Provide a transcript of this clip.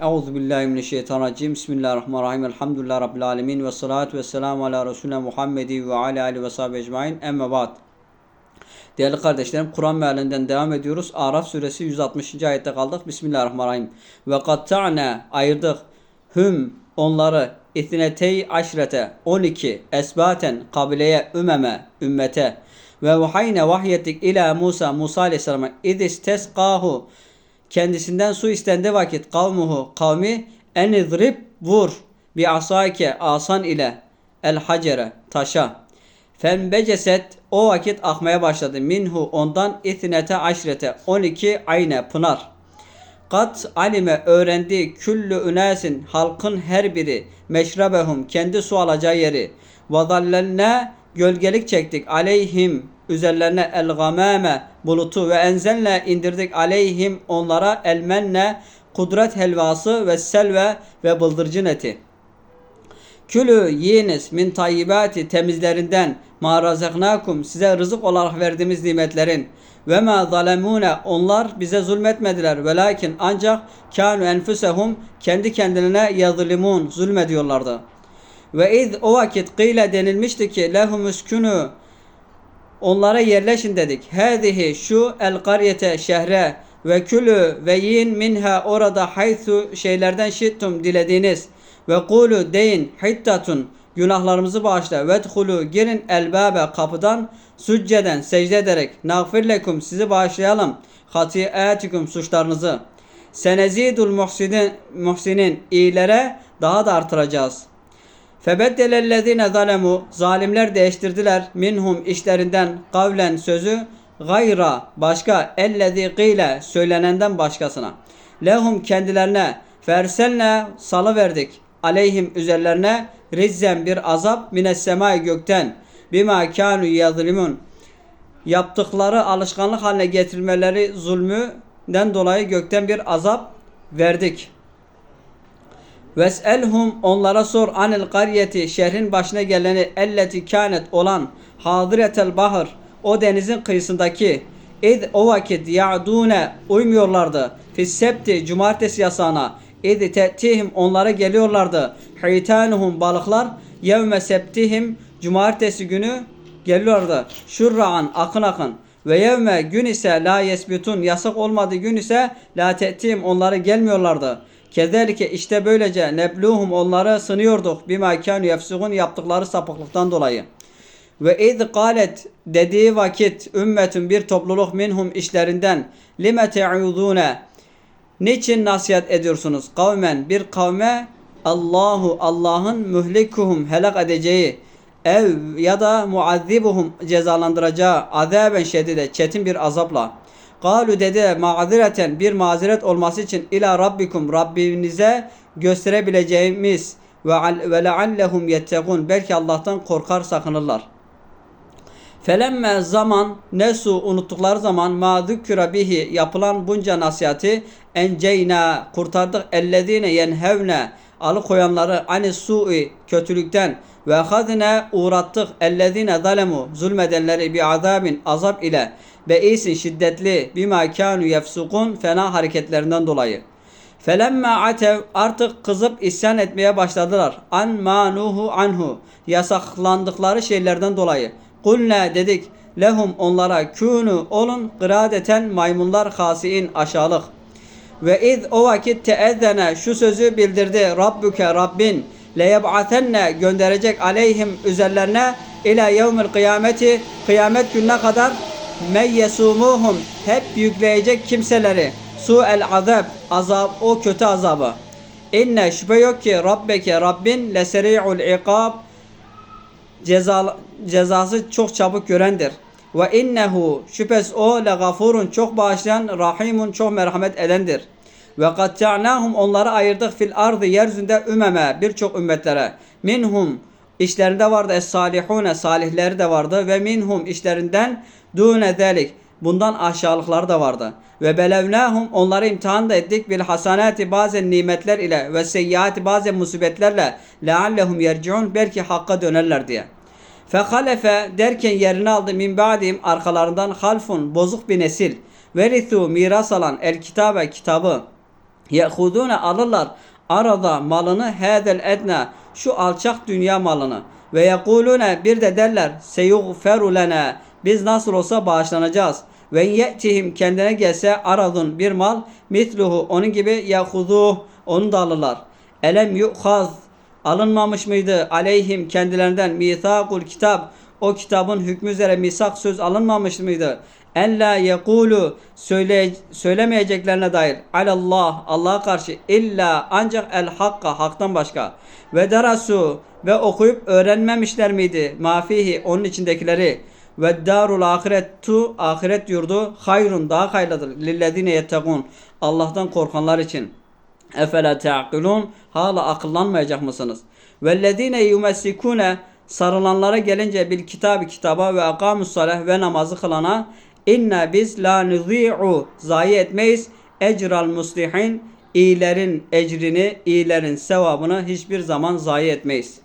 Euzu billahi mineşşeytanirracim. Bismillahirrahmanirrahim. Elhamdülillahi rabbil alamin ve salatu vesselamü ala resulina Muhammedi ve ala alihi ve sahbihi ecmaîn. Emme ba'd. Değerli kardeşlerim, Kur'an mealinden devam ediyoruz. Araf suresi 160. ayette kaldık. Bismillahirrahmanirrahim. Ve katta'na ayırdık hüm onları ithnetey aşrete 12 esbaten kabileye ümeme ümmete ve vahayne vahyettik ila Musa Musa aleyhisselama idis tesqahu kendisinden su istendi vakit. Kavmuhu kavmi en idrib vur. Bi asake asan ile. El hacere taşa. Fenbeceset o vakit akmaya başladı. Minhu ondan ithnete aşrete. 12 ayne pınar. Kat alime öğrendi. Küllü ünesin halkın her biri. Meşrebehum kendi su alacağı yeri. Vadallenne gölgelik çektik. Aleyhim üzerlerine el gamame bulutu ve enzenle indirdik aleyhim onlara elmenne kudret helvası ve selve ve bıldırcın eti. Külü yiyiniz min tayyibati temizlerinden ma razaknakum size rızık olarak verdiğimiz nimetlerin ve ma zalemune onlar bize zulmetmediler velakin ancak kanu enfusehum kendi kendilerine yazlimun zulmediyorlardı. Ve iz o vakit kıyle denilmişti ki lehum üskünü onlara yerleşin dedik. Hadihi şu el karyete şehre ve külü ve yiyin minha orada haythu şeylerden şittum dilediğiniz. Ve kulu deyin hittatun günahlarımızı bağışla. Ve dhulu girin elbabe kapıdan sücceden secde ederek. Nagfir sizi bağışlayalım. Hatiatikum suçlarınızı. Senezidul muhsinin, muhsinin iyilere daha da artıracağız. Febeddelellezine zalemu zalimler değiştirdiler minhum işlerinden kavlen sözü gayra başka ellezi gile söylenenden başkasına. Lehum kendilerine ferselne salı verdik aleyhim üzerlerine rizzen bir azap mines semai gökten bima kanu yazlimun yaptıkları alışkanlık haline getirmeleri zulmünden dolayı gökten bir azap verdik. Ves'elhum onlara sor anil qaryeti şehrin başına geleni elleti kanet olan hadiretel bahır o denizin kıyısındaki id o vakit ya'dune uymuyorlardı. Fissebti cumartesi yasağına. İd te'tihim onlara geliyorlardı. Hitanuhum balıklar yevme septihim cumartesi günü geliyorlardı. Şurra'an akın akın. Ve yevme gün ise la yesbitun yasak olmadığı gün ise la te'tihim onlara gelmiyorlardı Kezalike işte böylece nebluhum onları sınıyorduk bima kanu yefsugun yaptıkları sapıklıktan dolayı. Ve iz galet dediği vakit ümmetün bir topluluk minhum işlerinden lime te'udune niçin nasihat ediyorsunuz? Kavmen bir kavme Allahu Allah'ın mühlikuhum helak edeceği ev ya da muazzibuhum cezalandıracağı azaben şedide çetin bir azapla. Galu dedi mazireten bir mazeret olması için ila rabbikum Rabbinize gösterebileceğimiz ve ve leallehum yettekun belki Allah'tan korkar sakınırlar. Felemme zaman nesu unuttukları zaman ma zükküre bihi yapılan bunca nasihati enceyna kurtardık ellezine yenhevne alıkoyanları ani su'i kötülükten ve hazine uğrattık ellezine zalemu zulmedenleri bir azabin azap ile beisin şiddetli bima kanu yefsukun fena hareketlerinden dolayı. Felemme atev artık kızıp isyan etmeye başladılar. An manuhu anhu yasaklandıkları şeylerden dolayı. Kulne dedik lehum onlara kunu olun kıradeten maymunlar hasiin aşağılık. Ve iz o vakit teezzene şu sözü bildirdi Rabbuke Rabbin leyeb'atenne gönderecek aleyhim üzerlerine ila yevmil kıyameti kıyamet gününe kadar meyyesumuhum hep yükleyecek kimseleri su el azab azab o kötü azabı. İnne şüphe yok ki Rabbeke Rabbin leseri'ul ikab ceza, cezası çok çabuk görendir. Ve innehu şüphes o le gafurun çok bağışlayan rahimun çok merhamet edendir. Ve katta'nahum onları ayırdık fil ardı yeryüzünde ümeme birçok ümmetlere. Minhum işlerinde vardı es salihune salihleri de vardı ve minhum işlerinden dune zelik bundan aşağılıkları da vardı. Ve belevnahum onları imtihan da ettik bil hasanati bazen nimetler ile ve seyyiati bazen musibetlerle leallehum yerciun belki hakka dönerler diye. Fehalefe derken yerini aldı min ba'dihim arkalarından halfun bozuk bir nesil. Verithu miras alan el kitabe kitabı. Yehudune alırlar arada malını hedel edna şu alçak dünya malını ve yekulune bir de derler seyugferu lena biz nasıl olsa bağışlanacağız ve ye'tihim kendine gelse aradun bir mal mitluhu onun gibi yahuduh onu da alırlar elem yu'khaz alınmamış mıydı? Aleyhim kendilerinden mithakul kitap o kitabın hükmü üzere misak söz alınmamış mıydı? En yekulu söyle, söylemeyeceklerine dair. Alallah Allah'a karşı illa ancak el hakka haktan başka. Ve derasu ve okuyup öğrenmemişler miydi? Mafihi onun içindekileri. Ve darul ahiretu ahiret yurdu hayrun daha hayırlıdır. Lillezine yettekun Allah'tan korkanlar için Efela ta'kilun hala akıllanmayacak mısınız? Vellezine yumessikune sarılanlara gelince bil kitabı kitaba ve akamus salah ve namazı kılana inna biz la nuzi'u zayi etmeyiz ecral muslihin iyilerin ecrini iyilerin sevabını hiçbir zaman zayi etmeyiz.